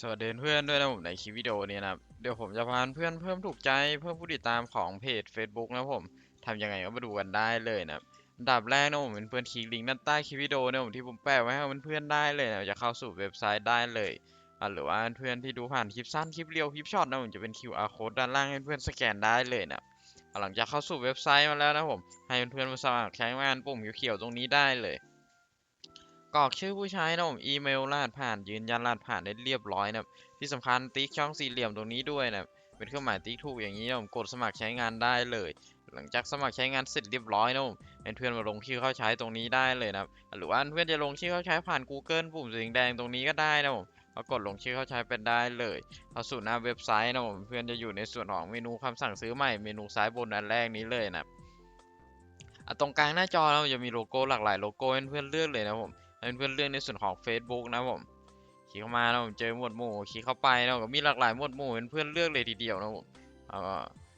สวัสดีเพื่อนด้วยนะผมในคลิปวิดีโอนี้นะครับ เดี๋ยวผมจะพาเพื่อนเพิ่มถูกใจเพิ่มผู้ติดตามของเพจ Facebook นะผมทำยังไงก็มาดูกันได้เลยนะอันดับแรกนะผมเป็นเพื่อนคลิกลิงก์ด้านใต้คลิปวิดีโอนะผมที่ผมแปะไว้ให้เพื่อนๆได้เลยนะจะเข้าสู่เว็บไซต์ได้เลยหรือว่าเพื่อนที่ดูผ่านคลิปสั้นคลิปเรียวคลิปช็อตนะผมจะเป็น QR code ด้านล่างให้เพื่อนสแกนได้เลยนะอะหลังจากเข้าสู่เว็บไซต์มาแล้วนะผมให้เพื่อนๆมาสมัครใช้งานปุ่มเขียวๆตรงนี้ได้เลย กรอกชื่อผู้ใช้นะผมอีเมลรหัสผ่านยืนยันรหัสผ่านได้เรียบร้อยนะครับที่สำคัญติ๊กช่องสี่เหลี่ยมตรงนี้ด้วยนะครับเป็นเครื่องหมายติ๊กถูกอย่างนี้นะผมกดสมัครใช้งานได้เลย หลังจากสมัครใช้งานเสร็จเรียบร้อยนะผมเพื่อนมาลงชื่อเข้าใช้ตรงนี้ได้เลยนะครับหรือว่าเพื่อนจะลงชื่อเข้าใช้ผ่าน Google ปุ่มสีแดงตรงนี้ก็ได้นะผมก็กดลงชื่อเข้าใช้เป็นได้เลยเข้าสู่หน้าเว็บไซต์นะผมเพื่อนจะอยู่ในส่วนของเมนูคำสั่งซื้อใหม่เมนูซ้ายบนอันแรกนี้เลยนะครับตรงกลางหน้าจอเราจะมีโลโก้หลากหลายโลโก้ให้เพื่อนเลือกเลยนะผม เพื่อนเลือกในส่วนของ Facebook นะผมคลิกเข้ามานะผมเจอหมวดหมู่คลิกเข้าไปนะผมก็มีหลากหลายหมวดหมู่เป็นเพื่อนเลือกเลยทีเดียวนะผม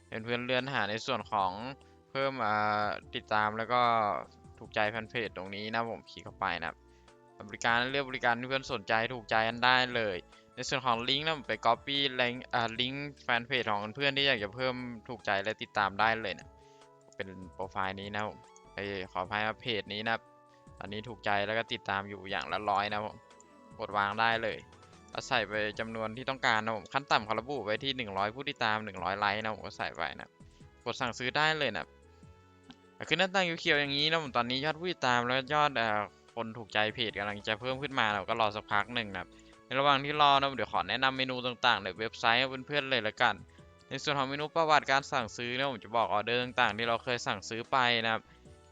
เป็นเพื่อนเลื่อนหาในส่วนของเพิ่มติดตามแล้วก็ถูกใจแฟนเพจตรงนี้นะผมคลิกเข้าไปนะครับบริการเลือกบริการที่เพื่อนสนใจถูกใจกันได้เลย ในส่วนของลิงก์นะผมไป copy ลิงก์ลิงก์แฟนเพจของเพื่อนที่อยากจะเพิ่มถูกใจและติดตามได้เลยนะเป็นโปรไฟล์นี้นะผมไอขออภัยาเพจนี้นะครับ ตอนนี้ถูกใจแล้วก็ติดตามอยู่อย่างละร้อยนะผมกดวางได้เลยแล้วใส่ไปจำนวนที่ต้องการนะผมขั้นต่ำเขาระบุไว้ที่ 100 ผู้ติดตาม 100 ไลค์นะผมก็ใส่ไปนะกดสั่งซื้อได้เลยนะขึ้นหน้าต่างเขียวๆอย่างนี้นะผมตอนนี้ยอดผู้ติดตามแล้วยอดคนถูกใจเพจกำลังจะเพิ่มขึ้นมาเราก็รอสักพักหนึ่งนะในระหว่างที่รอนะเดี๋ยวขอแนะนำเมนูต่างๆในเว็บไซต์ให้เพื่อนๆเลยละกัน ในส่วนของเมนูประวัติการสั่งซื้อนะผมจะบอกออเดอร์ต่างๆ ที่เราเคยสั่งซื้อไปนะครับ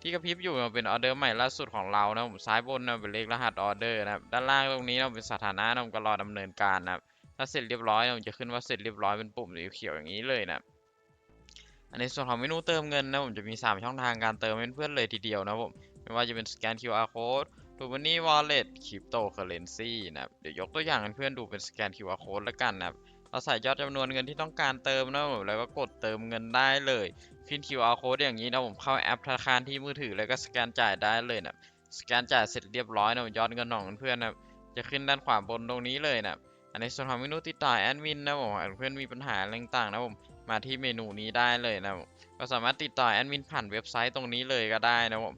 ที่กระพริบอยู่มันเป็นออเดอร์ใหม่ล่าสุดของเรานะผมซ้ายบนนะเป็นเลขรหัสออเดอร์นะครับด้านล่างตรงนี้นเป็นสถานะนะผมก็รอดำเนินการนะครับถ้าเสร็จเรียบร้อยนะผมจะขึ้นว่าเสร็จเรียบร้อยเป็นปุ่มสีเขียวอย่างนี้เลยนะอันในส่วนของเมนูเติมเงินนะผมจะมี 3 ช่องทางการเติมเพื่อนเลยทีเดียวนะผมไม่ว่าจะเป็นสแกน QR code ทูบันนี่วอลเล็ตคริปโตเคอเรนซีนะครับเดี๋ยวยกตัวอย่างให้เพื่อนดูเป็นสแกน QR code แล้วกันนะครับ เราใส่ยอดจำนวนเงินที่ต้องการเติมนะผมแล้วก็กดเติมเงินได้เลยขึ้น QR code อย่างนี้นะผมเข้าแอปธนาคารที่มือถือแล้วก็สแกนจ่ายได้เลยนะสแกนจ่ายเสร็จเรียบร้อยนะยอดเงินของเพื่อนนะจะขึ้นด้านขวาบนตรงนี้เลยนะอันในส่วนของเมนูติดต่อแอดมินนะผมหาเพื่อนมีปัญหาอะไรต่างๆนะผมมาที่เมนูนี้ได้เลยนะก็สามารถติดต่อแอดมินผ่านเว็บไซต์ตรงนี้เลยก็ได้นะผม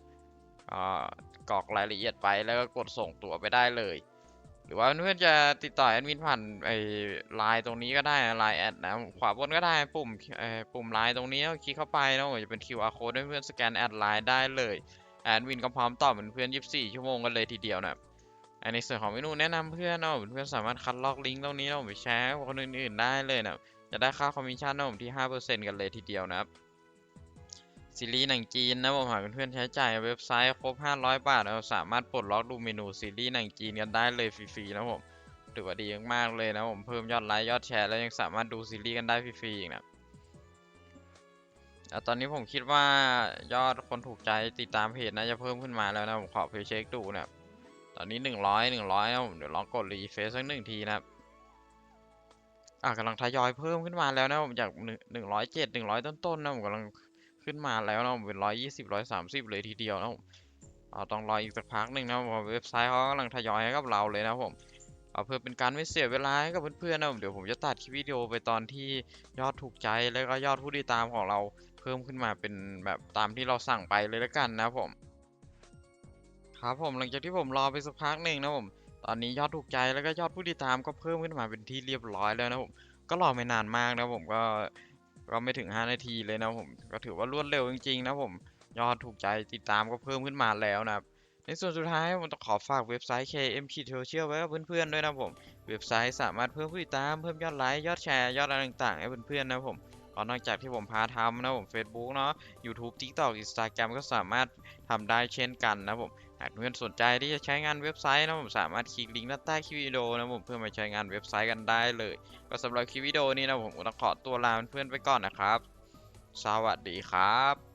ก็กรอกรายละเอียดไปแล้วก็กดส่งตั๋วไปได้เลย หรือว่าเพื่อนจะติดต่อแอดมินผ่านไอ้ไลน์ตรงนี้ก็ได้ไลน์แอดนะขวาบนก็ได้ปุ่มเอ่อปุ่มไลน์ตรงนี้คลิกเข้าไปนะจะเป็น QR code ให้เพื่อนสแกนแอดไลน์ได้เลยแอดมินก็พร้อมตอบเหมือนเพื่อน 24 ชั่วโมงกันเลยทีเดียวนะอันในส่วนของเมนูแนะนำเพื่อนเนาะเพื่อนสามารถคัดลอกลิงก์ตรงนี้นะไปแชร์กับคนอื่นๆได้เลยนะจะได้ค่าคอมมิชชั่นนะผมที่ 5%กันเลยทีเดียวนะครับ ซีรีส์หนังจีนนะผมหากเพื่อนๆใช้จ่ายเว็บไซต์ครบ 500 บาท เราสามารถปลดล็อกดูเมนูซีรีส์หนังจีนกันได้เลยฟรีๆนะผมถือว่าดีมากๆเลยนะผมเพิ่มยอดไลค์ยอดแชร์แล้วยังสามารถดูซีรีส์กันได้ฟรีๆอีกนะตอนนี้ผมคิดว่ายอดคนถูกใจติดตามเพจน่าจะเพิ่มขึ้นมาแล้วนะผมขอไปเช็คดูนะตอนนี้ 100 100นะผมเดี๋ยวลองกดรีเฟซสักหนึ่งทีนะครับอะกำลังทยอยเพิ่มขึ้นมาแล้วนะผมจาก1 107 100ต้นๆนะผมกำลัง ขึ้นมาแล้วนะผมเป็น120 130เลยทีเดียวนะผมเอาต้องรออีกสักพักหนึ่งนะผมเว็บไซต์เขากำลังทยอยให้กับเราเลยนะผมเอาเพื่อเป็นการไม่เสียเวลาให้กับเพื่อนๆนะผมเดี๋ยวผมจะตัดคลิปวิดีโอไปตอนที่ยอดถูกใจแล้วก็ยอดผู้ติดตามของเราเพิ่มขึ้นมาเป็นแบบตามที่เราสั่งไปเลยแล้วกันนะผมครับผมหลังจากที่ผมรอไปสักพักหนึ่งนะผมตอนนี้ยอดถูกใจแล้วก็ยอดผู้ติดตามก็เพิ่มขึ้นมาเป็นที่เรียบร้อยแล้วนะผมก็รอไม่นานมากนะผมก็ ก็ไม่ถึง 5 นาทีเลยนะผมก็ถือว่ารวดเร็วจริงๆนะผมยอดถูกใจติดตามก็เพิ่มขึ้นมาแล้วนะครับในส่วนสุดท้ายผมต้องขอฝากเว็บไซต์ KM k t o c i a l ไว้กับเพื่อนๆด้วยนะผม เว็บไซต์สามารถเพิ่มผู้ติดตามเพิ่มยอดไลค์ยอดแชร์ยอดอะไรต่างๆให้เพื่อนๆนะผม ราะนอกจากที่ผมพาทำนะผม Facebook เนาะ YouTube TikTok Instagram ก็สามารถทำได้เช่นกันนะผมหากเพื่อนสนใจที่จะใช้งานเว็บไซต์นะผมสามารถคลิกลิงก์ด้านใต้คลิปวิดีโอนะผมเพื่อมาใช้งานเว็บไซต์กันได้เลย ก็สำหรับคลิปวิดีโอนี้นะผมต้องขอตัวลาเพื่อนไปก่อนนะครับ สวัสดีครับ